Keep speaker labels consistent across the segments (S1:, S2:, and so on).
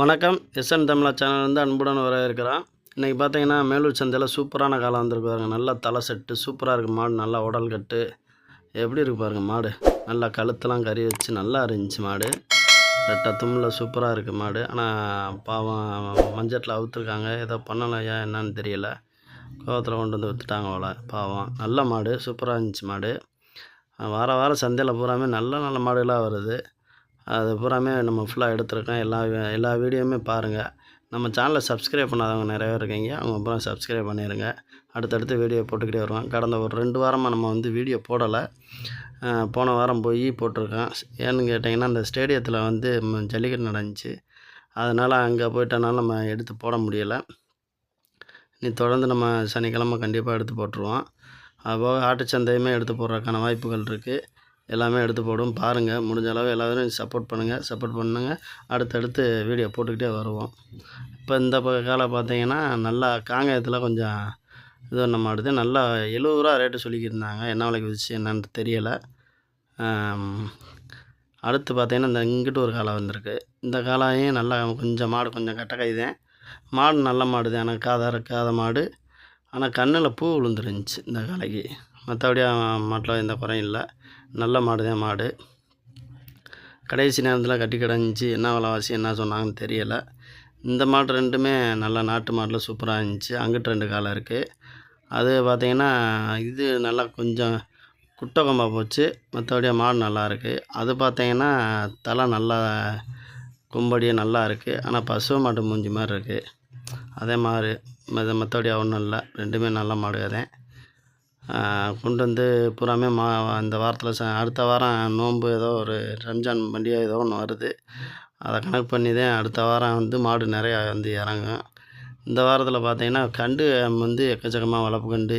S1: வணக்கம். எஸ்என் தமிழா சேனல்லேருந்து அன்புடன் வர இருக்கிறான் இன்றைக்கி பார்த்தீங்கன்னா மேலூர் சந்தையில் சூப்பரான காலம் வந்திருக்கு பாருங்க. நல்லா தலை செட்டு சூப்பராக இருக்குது மாடு. நல்லா உடல் கட்டு. எப்படி இருக்கு பாருங்க மாடு? நல்லா கழுத்தெல்லாம் கறி வச்சு நல்லா இருந்துச்சு மாடு. ரெட்டை தும்மில் சூப்பராக இருக்குது மாடு. ஆனால் பாவம் மஞ்சட்டில் அவுத்துருக்காங்க. ஏதோ பண்ணலையா என்னன்னு தெரியல. கோவத்தில் கொண்டு வந்து விற்றுட்டாங்க போல. பாவம். நல்ல மாடு. சூப்பராக இருந்துச்சு மாடு. வார வாரம் சந்தையில் பூராமே நல்ல நல்ல மாடுகளாக வருது. அது பூராமே நம்ம ஃபுல்லாக எடுத்திருக்கோம். எல்லா எல்லா வீடியோவுமே பாருங்கள் நம்ம சேனலை சப்ஸ்கிரைப் பண்ணாதவங்க நிறைய இருக்கீங்க. அவங்க பூரா சப்ஸ்கிரைப் பண்ணிடுங்க அடுத்தடுத்து வீடியோ போட்டுக்கிட்டே வருவோம் கடந்த ஒரு ரெண்டு வாரமாக நம்ம வந்து வீடியோ போடலை. போன வாரம் போய் போட்டிருக்கோம். ஏன்னு கேட்டிங்கன்னா அந்த ஸ்டேடியத்தில் வந்து ஜல்லிக்கட்டு நடந்துச்சு. அதனால் அங்கே போயிட்டனால நம்ம எடுத்து போட முடியலை. நீ தொடர்ந்து நம்ம சனிக்கிழமை கண்டிப்பாக எடுத்து போட்டுருவோம். அதுபோக ஆட்டுச்சந்தையுமே எடுத்து போடுறதுக்கான வாய்ப்புகள் இருக்குது எல்லாமே எடுத்து போடும் பாருங்கள் முடிஞ்ச அளவு எல்லாரும் சப்போர்ட் பண்ணுங்கள் சப்போர்ட் பண்ணுங்க. அடுத்தடுத்து வீடியோ போட்டுக்கிட்டே வருவோம். இப்போ இந்த காலம் பார்த்தீங்கன்னா நல்லா காங்கயத்தில் கொஞ்சம் இது ஒன்று மாடுது நல்லா எழுபது ரூபா ரேட்டு சொல்லிக்கிருந்தாங்க. என்ன விலைக்கு விதிச்சு என்னன்னு தெரியலை. அடுத்து பார்த்தீங்கன்னா இந்த இங்கிட்டு ஒரு காலம் வந்திருக்கு. இந்த காலையும் நல்லா கொஞ்சம் மாடு கொஞ்சம் கட்ட கைதேன் மாடு நல்ல மாடு தான். எனக்கு காதாக இருக்காத மாடு. ஆனால் கண்ணில் பூ விழுந்துருந்துச்சு இந்த காலைக்கு மற்றபடி மாட்டில் எந்த குறையும் இல்லை. நல்ல மாடு தான் மாடு. கடைசி நேரத்தில் கட்டி கிடந்துச்சு. என்ன விலைவாசி என்ன சொன்னாங்கன்னு தெரியலை. இந்த மாடு ரெண்டுமே நல்ல நாட்டு மாட்டில் சூப்பராக இருந்துச்சு. அங்கிட்டு ரெண்டு காலம் இருக்குது அது பார்த்திங்கன்னா இது நல்லா கொஞ்சம் குட்டை கொம்பா போச்சு. மற்றபடியே மாடு நல்லா இருக்குது அது பார்த்தீங்கன்னா தலை நல்லா கும்படியே நல்லா இருக்குது ஆனால் பசு மாட்டு மூஞ்சி மாதிரி இருக்குது அதே மாதிரி மற்ற மற்றபடி ஒன்றும் இல்லை ரெண்டுமே நல்ல மாடுக தான் கொண்டு வந்து பூராமே மா இந்த வாரத்தில் ச அடுத்த வாரம் நோன்பு ஏதோ ஒரு ரம்ஜான் பண்டிகை ஏதோ ஒன்று வருது. அதை கணக்கு பண்ணி தான் அடுத்த வாரம் வந்து மாடு நிறையா வந்து இறங்கும். இந்த வாரத்தில் பார்த்தீங்கன்னா கண்டு வந்து எக்கச்சக்கமாக வளர்ப்பு கண்டு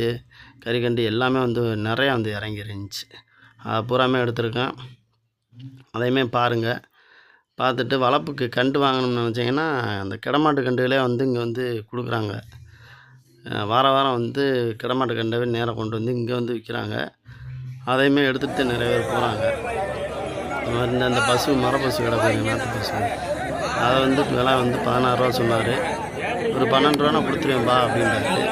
S1: கறிக்கண்டு எல்லாமே வந்து நிறையா வந்து இறங்கி இருந்துச்சு. அதை பூராமே எடுத்திருக்கேன். அதையுமே பாருங்கள் பார்த்துட்டு வளர்ப்புக்கு கண்டு வாங்கணும்னு நினச்சிங்கன்னா அந்த கிடமாட்டு கண்டுகளே வந்து இங்கே வந்து கொடுக்குறாங்க. வார வாரம் வந்து கிடமாட்டு கண்டவே நேராக கொண்டு வந்து இங்கே வந்து விற்கிறாங்க அதையுமே எடுத்துகிட்டு நிறைய பேர் போகிறாங்க இந்த மாதிரி இந்த அந்த பசு மர பசு கிடக்குங்க நாட்டு பசு. அதை வந்து விலை வந்து பதினாறுரூவா சொன்னார். ஒரு பன்னெண்டு ரூபா கொடுத்துருவேன்பா அப்படின்றாரு.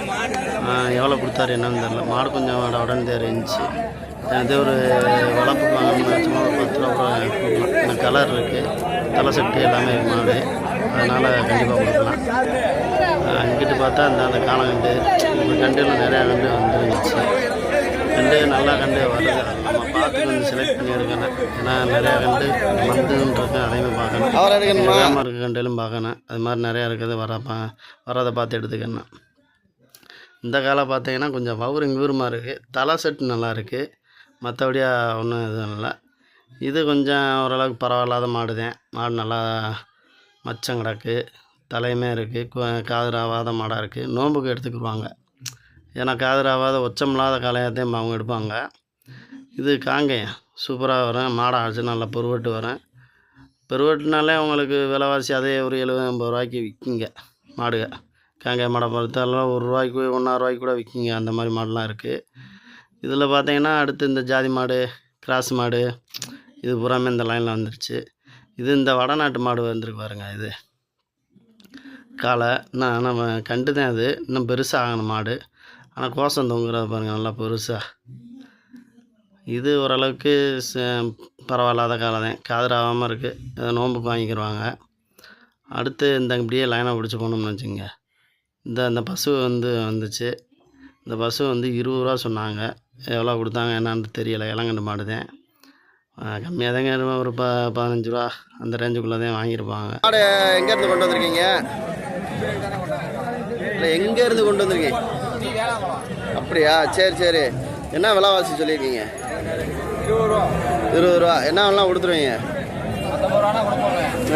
S1: எவ்வளோ கொடுத்தாரு என்னன்னு தெரில மாடு கொஞ்சம் உடனே இருந்துச்சு இது ஒரு வளர்ப்பு வாங்கணும்னு சும்மா ஒரு பத்து ரூபா கொடுக்கலாம் கலர் இருக்குது தலை செட்டு எல்லாமே இருக்கு மாடு அதனால் கண்டிப்பாக கொடுக்கலாம். ஆஹ் இங்கிட்டு பார்த்தா இந்த அந்த காலங்கண்டு இந்த கண்டுலாம் நிறையா கண்டு வந்துருந்துச்சு. கண்டு நல்லா கண்டு வருது நம்ம பார்த்து கொஞ்சம் செலக்ட் பண்ணி எடுக்கணும் ஏன்னா நிறையா கண்டு மந்துன்றது அதையுமே பார்க்கணும். வேகமாக இருக்க கண்டுகளும் பார்க்கணும். அது மாதிரி நிறையா இருக்குது. வர பா வரதை பார்த்து எடுத்துக்கணும். இந்த காலம் பார்த்தீங்கன்னா கொஞ்சம் வவுரு இவருமா இருக்குது தலை செட்டு நல்லா இருக்குது மற்றபடியா ஒன்றும் எதுவும் இல்லை. இது கொஞ்சம் ஓரளவுக்கு பரவாயில்லாத மாடு தான் மாடு நல்லா மச்சம் கிடக்கு தலையுமே இருக்குது காதராவாத மாடாக இருக்குது நோம்புக்கு எடுத்துக்குவாங்க ஏன்னா காதராவாத ஒச்சமில்லாத காளையாத்தையும் அவங்க எடுப்பாங்க. இது காங்கேயம். சூப்பராக வரும். மாடை அடிச்சு நல்லா பெருவட்டு வரும். பெருவட்டுனாலே உங்களுக்கு விலைவாசி அதே ஒரு எழுபது ஐம்பது ரூபாய்க்கு விற்கிங்க மாடுக. காங்காய் மாடை பொறுத்தாலும் ஒரு ரூபாய்க்கு ஒன்றா ரூபாய்க்கு கூட விற்கிங்க. அந்த மாதிரி மாடுலாம் இருக்குது இதில் பார்த்தீங்கன்னா அடுத்து இந்த ஜாதி மாடு கிராஸ் மாடு இது பூராமே இந்த லைனில் வந்துருச்சு. இது இந்த வடநாட்டு மாடு வந்திருக்கு பாருங்க இது. காலை நான் நம்ம கண்டு தான் அது. இன்னும் பெருசாக ஆகணும் மாடு. ஆனால் கோசம் தொங்குறது பாருங்கள் நல்லா பெருசாக இது ஓரளவுக்கு ச- பரவாயில்லாத காலம் தான். காதராகாமல் இருக்குது நோம்புக்கு வாங்கிக்கிடுவாங்க அடுத்து இந்த இப்படியே லைனாக பிடிச்சி போனோம்னு வச்சுங்க இந்த அந்த பசு வந்து வந்துச்சு. இந்த பசு வந்து இருபது ரூபா சொன்னாங்க. எவ்வளோ கொடுத்தாங்க என்னான்னு தெரியலை இளங்கண்டு மாடுதேன். கம்மியாக தாங்க ஒரு ப பதினஞ்சு ரூபா அந்த ரேஞ்சுக்குள்ளே தான் வாங்கியிருப்பாங்க.
S2: மாடு எங்கேருந்து கொண்டு வந்திருக்கீங்க? இல்லை எங்கேருந்து கொண்டு வந்திருக்கீங்க? அப்படியா? சரி சரி. என்ன விலைவாசி சொல்லியிருக்கீங்க? இருபது ரூபா. என்ன வேணாலும் கொடுத்துருவீங்க?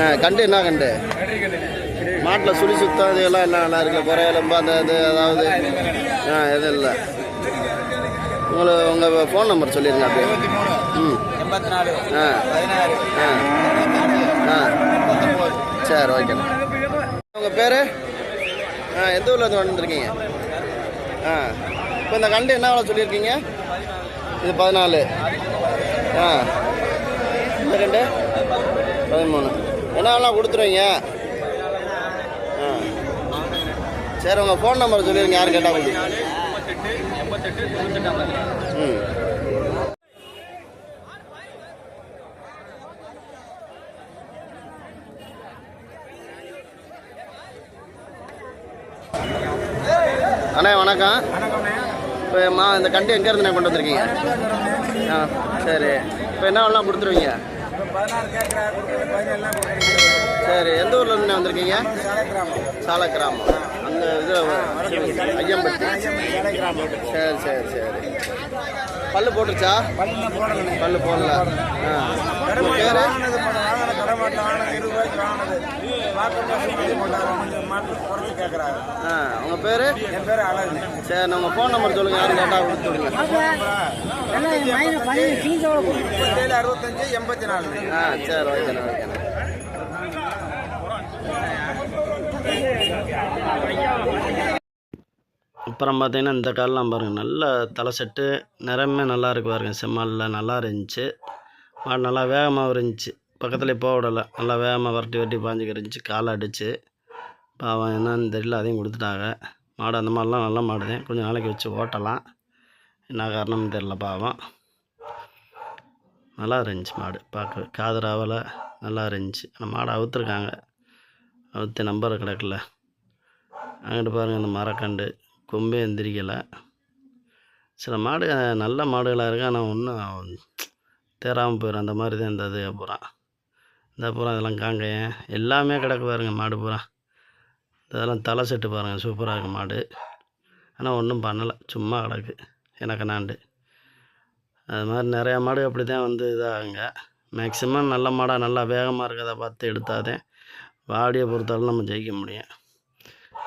S2: ஆ கண்டு என்ன கண்டு? மாட்டில் சுழி சுத்தம் இதெல்லாம் எல்லாம் நல்லா இருக்குது குறையலம்பு அந்த இது அதாவது ஆ எதுவும் இல்லை. உங்களை உங்கள் ஃபோன் நம்பர் சொல்லிடுங்க அப்படியே. ம்.
S3: எண்பத்தி நாலு
S2: ஆ.
S3: பதினாறு
S2: ஆ. ஆ சரி ஓகேண்ணா உங்கள் பேர்? ஆ எந்த ஊரில் இருந்து வந்துருக்கீங்க? ஆ. இப்போ இந்த கண்டு என்ன விலை சொல்லியிருக்கீங்க இது பதினாலு. ஆ. இந்த ரெண்டு பதிமூணு. என்ன வேணால் கொடுத்துருவீங்க? சரி உங்கள் ஃபோன் நம்பர் சொல்லிடுங்க யார் கேட்டால் ம் அண்ணே வணக்கம். இப்போ மா இந்த கண்டு எங்கேருந்துண்ணே கொண்டு வந்திருக்கீங்க? ஆ சரி. இப்போ என்ன எல்லாம் கொடுத்துருவீங்க சரி எந்த ஊர்ல இருந்து வந்திருக்கீங்க? சால கிராமம் அந்த இது ஐயம்பட்டி. சரி சரி சரி. பல்லு போட்டுருச்சா? பல்லு போடல. ஆ. உங்க பேரு? உங்க பேரு? சரி உங்க ஃபோன் நம்பர் சொல்லுங்க. யாரும் கேட்டா கொடுத்து விடுங்க.
S3: அறுபத்தஞ்சு எண்பத்தி நாலு.
S2: ஆ சரி ஓகேண்ணா ஓகேண்ணா
S1: அப்புறம் பார்த்தீங்கன்னா இந்த காலெலாம் பாருங்கள் நல்ல தலை செட்டு நிறமே நல்லா இருக்கு பாருங்கள் செம்மலில் நல்லா இருந்துச்சு. மாடு நல்லா வேகமாக இருந்துச்சு. பக்கத்துலேயே போக விடலை. நல்லா வேகமாக வரட்டி வரட்டி பாஞ்சுக்கு இருந்துச்சு காலை அடிச்சு. பாவம் என்னன்னு தெரியல அதையும் கொடுத்துட்டாங்க. மாடு அந்த மாதிரிலாம் நல்ல மாடு தான். கொஞ்சம் நாளைக்கு வச்சு ஓட்டலாம். என்ன காரணம்னு தெரில பாவம். நல்லா இருந்துச்சு மாடு பார்க்க காது நல்லா இருந்துச்சு. ஆனால் மாடை அவுத்துருக்காங்க. அவுத்து நம்பரை கிடக்கல. அங்கிட்டு பாருங்கள் அந்த மரக்கண்டு. கொம்பே எந்திரிக்கலை. சில மாடு நல்ல மாடுகளாக இருக்கு ஆனால் ஒன்றும் தேராமல் போயிடும் அந்த மாதிரி தான் இருந்தது பூரா. இந்த பூரா இதெல்லாம் காங்கையன் எல்லாமே கிடக்கு பாருங்கள் மாடு பூரா. இதெல்லாம் தலை செட்டு பாருங்கள் சூப்பராக இருக்குது மாடு. ஆனால் ஒன்றும் பண்ணலை சும்மா கிடக்கு எனக்கு நாண்டு அது மாதிரி நிறையா மாடு அப்படி தான் வந்து இதாகுங்க. மேக்ஸிமம் நல்ல மாடாக நல்லா வேகமாக இருக்கிறத பார்த்து எடுத்தாதேன் வாடியை பொறுத்தாலும் நம்ம ஜெயிக்க முடியும்.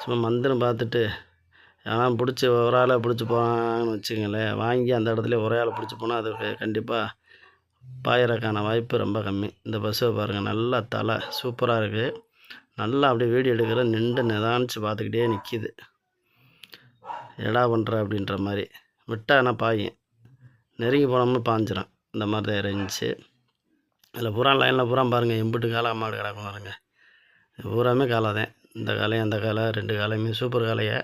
S1: சும்மா மந்திரம் பார்த்துட்டு ஏன்னா பிடிச்சி ஒரு ஆளை பிடிச்சி போனான்னு வச்சுங்களேன் வாங்கி அந்த இடத்துல ஒரே ஆளை பிடிச்சி போனால் அது கண்டிப்பாக பாயறக்கான வாய்ப்பு ரொம்ப கம்மி. இந்த பஸ்ஸை பாருங்கள் நல்லா தலை சூப்பராக இருக்குது நல்லா அப்படியே வீடியோ எடுக்கிற நின்று நிதானிச்சு பார்த்துக்கிட்டே நிற்கிது எடா பண்ணுற அப்படின்ற மாதிரி. விட்டால் ஆனால் பாயும்? நெருங்கி போனோம்னு பாஞ்சிடும் இந்த மாதிரி தான் இருந்துச்சு. அதில் புறா லைனில் பூரா பாருங்கள் எம்பிட்டு காலாக மாடு கிடக்கும் பாருங்க. பூராமே காலை தான். இந்த காலையும் அந்த காலை ரெண்டு காலையுமே சூப்பர் காலையை.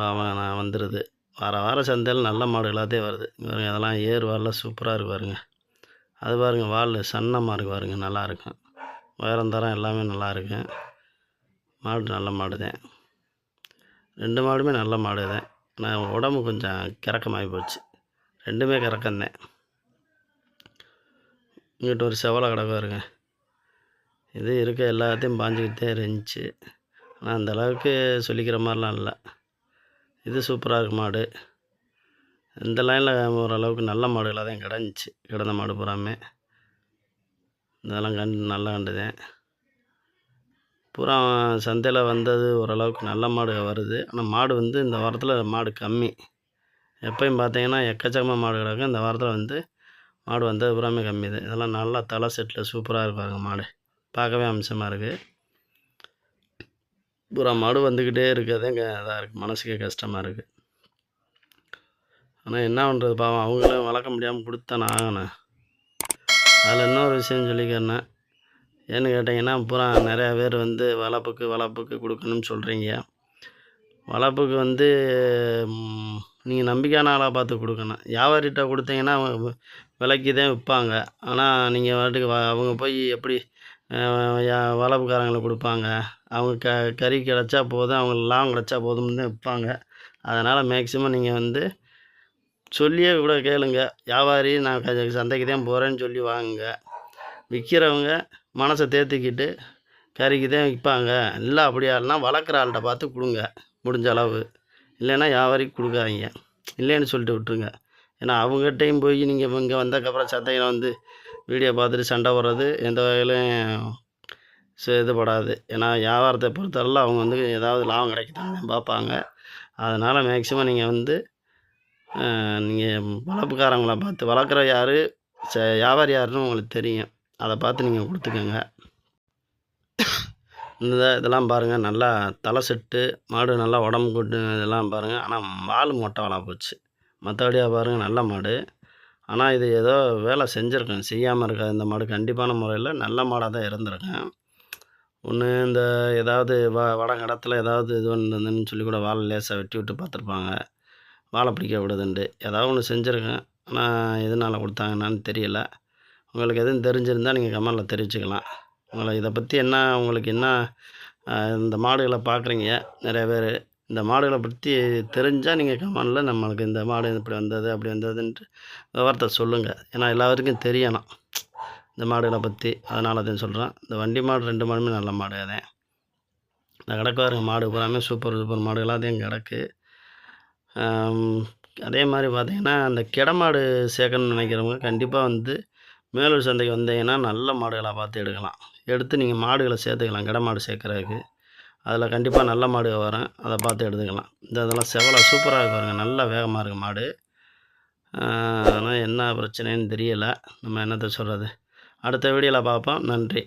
S1: பாவம் நான் வந்துடுது வார வாரம் சந்தையில் நல்ல மாடு எல்லாத்தையும் வருது. பாருங்கள் அதெல்லாம் ஏர் வாலில் சூப்பராக இருக்கு பாருங்க. அது பாருங்க வால் சன்னமாக இருக்கு பாருங்க நல்லாயிருக்கும் உயரம் தரம் எல்லாமே நல்லா மாடு நல்ல மாடு தான். ரெண்டு மாடுமே நல்ல மாடு தான். நான் உடம்பு கொஞ்சம் கிறக்கமாகி போச்சு. ரெண்டுமே கிறக்கந்தேன் இங்கிட்ட ஒரு செவலை கிடக்கு பாருங்க. இது இருக்க எல்லாத்தையும் பாஞ்சிக்கிட்டே இருந்துச்சு. ஆனால் அந்த அளவுக்கு சொல்லிக்கிற மாதிரிலாம் இல்லை. இது சூப்பராக இருக்கு மாடு. இந்த லைனில் ஓரளவுக்கு நல்ல மாடுகளாக தான் கிடந்துச்சு. கிடந்த மாடு பூராமே. இதெல்லாம் கண்டு நல்லா கண்டுதேன். பூரா சந்தையில் வந்தது ஓரளவுக்கு நல்ல மாடு வருது. ஆனால் மாடு வந்து இந்த வாரத்தில் மாடு கம்மி. எப்பயும் பார்த்தீங்கன்னா எக்கச்சக்கமாக மாடு கிடக்கும். இந்த வாரத்தில் வந்து மாடு வந்தது பூராமே கம்மி தான். இதெல்லாம் நல்லா தலை செட்டில் சூப்பராக இருப்பாங்க மாடு. பார்க்கவே அம்சமாக இருக்குது பூரா மாடு வந்துக்கிட்டே இருக்கிறதே இதாக இருக்குது மனசுக்கே கஷ்டமாக இருக்குது ஆனால் என்ன பண்ணுறது பாவம் அவங்களும் வளர்க்க முடியாமல் கொடுத்தானே ஆகணும் அதில் இன்னொரு விஷயம் சொல்லிக்கிறேன் ஏன்னு கேட்டிங்கன்னா பூரா நிறையா பேர் வந்து வளர்ப்புக்கு வளர்ப்புக்கு கொடுக்கணும்னு சொல்கிறீங்க வளர்ப்புக்கு வந்து நீங்கள் நம்பிக்கையான ஆளாக பார்த்து கொடுக்கணும். வியாபாரிகிட்ட கொடுத்தீங்கன்னா அவங்க விலைக்கு தான் விற்பாங்க. ஆனால் நீங்கள் வாட்டுக்கு வ- அவங்க போய் எப்படி வளப்புக்காரங்களை கொடுப்பாங்க. அவங்க க கறி கிடச்சா போதும் அவங்க லாபம் கிடச்சா போதும்னு தான் விற்பாங்க. அதனால் மேக்ஸிமம் நீங்கள் வந்து சொல்லியே கூட கேளுங்க. வியாபாரி நான் சந்தைக்கு தான் போகிறேன்னு சொல்லி வாங்குங்க. விற்கிறவங்க மனசை தேர்த்திக்கிட்டு கறிக்கு தான் விற்பாங்க. இல்லை அப்படியாலாம் வளர்க்குற ஆள்கிட்ட பார்த்து கொடுங்க. முடிஞ்ச அளவு. இல்லைன்னா வியாபாரிக்கு கொடுக்காதீங்க. இல்லைன்னு சொல்லிட்டு விட்ருங்க ஏன்னா அவங்ககிட்டையும் போய் நீங்கள் இங்கே வந்ததுக்கப்புறம் சந்தையில் வந்து வீடியோ பார்த்துட்டு சண்டை வர்றது எந்த வகையிலும் இதுபடாது. ஏன்னா வியாபாரத்தை பொறுத்தவரையில் அவங்க வந்து ஏதாவது லாபம் கிடைக்குதான்னு பார்ப்பாங்க. அதனால் மேக்ஸிமம் நீங்கள் வந்து நீங்கள் வளர்ப்புக்காரங்களை பார்த்து வளர்க்குற யார் ச வியாபாரி யாருன்னு உங்களுக்கு தெரியும். அதை பார்த்து நீங்கள் கொடுத்துக்கோங்க. இந்த இதெல்லாம் பாருங்கள் நல்லா தலை செட்டு மாடு நல்லா உடம்பு கொட்டு இதெல்லாம் பாருங்கள் ஆனால் வால் மொட்டை வாழா போச்சு மற்றபடியாக பாருங்கள் நல்ல மாடு. ஆனால் இது ஏதோ வேலை செஞ்சுருக்கேன். செய்யாமல் இருக்காது இந்த மாடு கண்டிப்பான முறையில் நல்ல மாடாக தான் இருந்திருக்கேன். ஒன்று இந்த ஏதாவது வ வடகடத்தில் ஏதாவது இது வந்துன்னு சொல்லி கூட வாழை லேசாக வெட்டி விட்டு பார்த்துருப்பாங்க. வாழை பிடிக்க விடுதுண்டு ஏதாவது ஒன்று செஞ்சுருக்கேன். ஆனால் எதனால் கொடுத்தாங்கன்னு தெரியல. உங்களுக்கு எதுவும் தெரிஞ்சிருந்தால் நீங்கள் கமெண்டில் தெரிவிச்சுக்கலாம். உங்களை இதை பற்றி என்ன உங்களுக்கு என்ன இந்த மாடுகளை பார்க்குறீங்க? நிறைய பேர் இந்த மாடுகளை பற்றி தெரிஞ்சால் நீங்கள் கமெண்டில் நம்மளுக்கு இந்த மாடு இப்படி வந்தது அப்படி வந்ததுன்ட்டு விவரத்தை சொல்லுங்கள் ஏன்னா எல்லாருக்கும் தெரியணும். இந்த மாடுகளை பற்றி அதனால தான் சொல்கிறேன் இந்த வண்டி மாடு ரெண்டு மாடுமே நல்ல மாடு அதே இந்த கிடக்குவாருங்க மாடு பூராமே சூப்பர் சூப்பர் மாடுகளாக அதையும் கிடக்கு. அதே மாதிரி பார்த்திங்கன்னா அந்த கிடமாடு சேர்க்கணும்னு நினைக்கிறவங்க கண்டிப்பாக வந்து மேலூர் சந்தைக்கு வந்தீங்கன்னா நல்ல மாடுகளாக பார்த்து எடுக்கலாம். எடுத்து நீங்கள் மாடுகளை சேர்த்துக்கலாம். கிடமாடு சேர்க்குறதுக்கு. அதில் கண்டிப்பாக நல்ல மாடு வரும் அதை பார்த்து எடுத்துக்கலாம். இந்த இதெல்லாம் செவலை சூப்பராக இருக்கு பாருங்க. நல்ல வேகமாக இருக்குது மாடு. ஆனால் என்ன பிரச்சனைன்னு தெரியலை. நம்ம என்னத்தை சொல்கிறது அடுத்த வீடியோவில் பார்ப்போம். நன்றி.